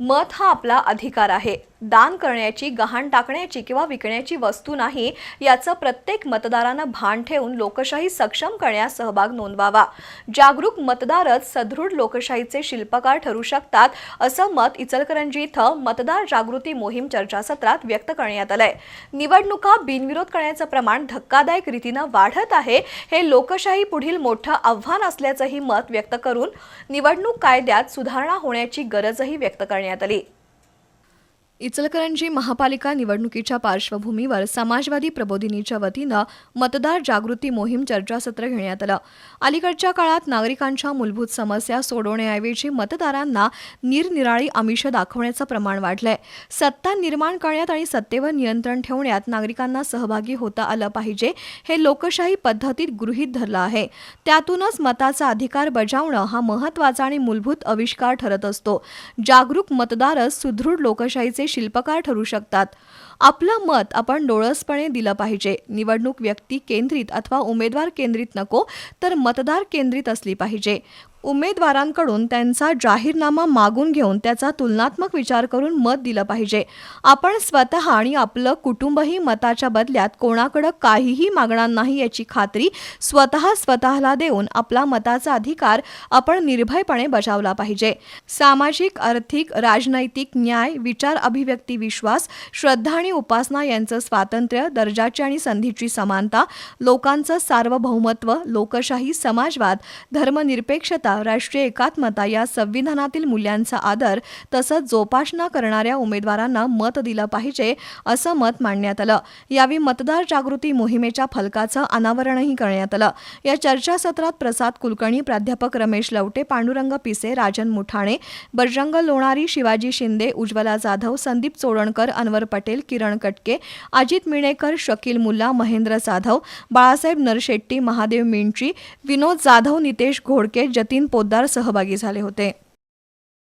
मत हा आपला अधिकार आहे. दान करण्याची गहाण टाकण्याची किंवा विकण्याची वस्तू नाही याचं प्रत्येक मतदारानं भान ठेवून लोकशाही सक्षम करण्यास सहभाग नोंदवावा. जागरूक मतदारच सदृढ लोकशाहीचे शिल्पकार ठरू शकतात असं मत इचलकरंजी इथं मतदार जागृती मोहीम चर्चासत्रात व्यक्त करण्यात आलंय. निवडणुका बिनविरोध करण्याचं प्रमाण धक्कादायक रीतीनं वाढत आहे हे लोकशाही पुढील मोठं आव्हान असल्याचंही मत व्यक्त करून निवडणूक कायद्यात सुधारणा होण्याची गरजही व्यक्त करण्यात आली. इचलकरंजी महापालिका निवडणुकीच्या पार्श्वभूमीवर समाजवादी प्रबोधिनीच्या वतीनं मतदार जागृती मोहीम चर्चासत्र घेण्यात आलं. अलीकडच्या काळात नागरिकांच्या मूलभूत समस्या सोडवण्याऐवजी मतदारांना निरनिराळी आमिष दाखवण्याचं प्रमाण वाढलंय. सत्ता निर्माण करण्यात आणि सत्तेवर नियंत्रण ठेवण्यात नागरिकांना सहभागी होता आलं पाहिजे हे लोकशाही पद्धतीत गृहीत धरलं आहे. त्यातूनच मताचा अधिकार बजावणं हा महत्त्वाचा आणि मूलभूत आविष्कार ठरत असतो. जागरूक मतदारच सुदृढ लोकशाहीचे शिल्पकार ठरू शकतात. आपलं मत आपण डोळसपणे दिलं पाहिजे. निवडणूक व्यक्ती केंद्रित अथवा उमेदवार केंद्रित नको तर मतदार केंद्रित असली पाहिजे. उमेदवारांकडून त्यांचा जाहीरनामा मागून घेऊन त्याचा तुलनात्मक विचार करून मत दिलं पाहिजे. आपण स्वतः आणि आपलं कुटुंबही मताच्या बदल्यात कोणाकडं काहीही मागणार नाही याची खात्री स्वतः स्वतःला देऊन आपला मताचा अधिकार आपण निर्भयपणे बजावला पाहिजे. सामाजिक आर्थिक राजनैतिक न्याय विचार अभि अभिव्यक्ती विश्वास श्रद्धा आणि उपासना यांचं स्वातंत्र्य दर्जाची आणि संधीची समानता लोकांचं सार्वभौमत्व लोकशाही समाजवाद धर्मनिरपेक्षता राष्ट्रीय एकात्मता या संविधानातील मूल्यांचा आदर तसंच जोपासना करणाऱ्या उमेदवारांना मत दिलं पाहिजे असं मत मांडण्यात आलं. यावेळी मतदार जागृती मोहिमेच्या फलकाचं अनावरणही करण्यात आलं. या चर्चासत्रात प्रसाद कुलकर्णी प्राध्यापक रमेश लवटे पांडुरंग पिसे राजन मुठाणे बजरंग लोणारी शिवाजी शिंदे उज्ज्वला जाधव संदीप चोडणकर अनवर पटेल किरण कटके अजित मिणेकर शकील मुल्ला महेंद्र जाधव बाळासाहेब नरशेट्टी महादेव मिंची विनोद जाधव नितेश घोडके जतीन पोद्दार सहभागी झाले होते.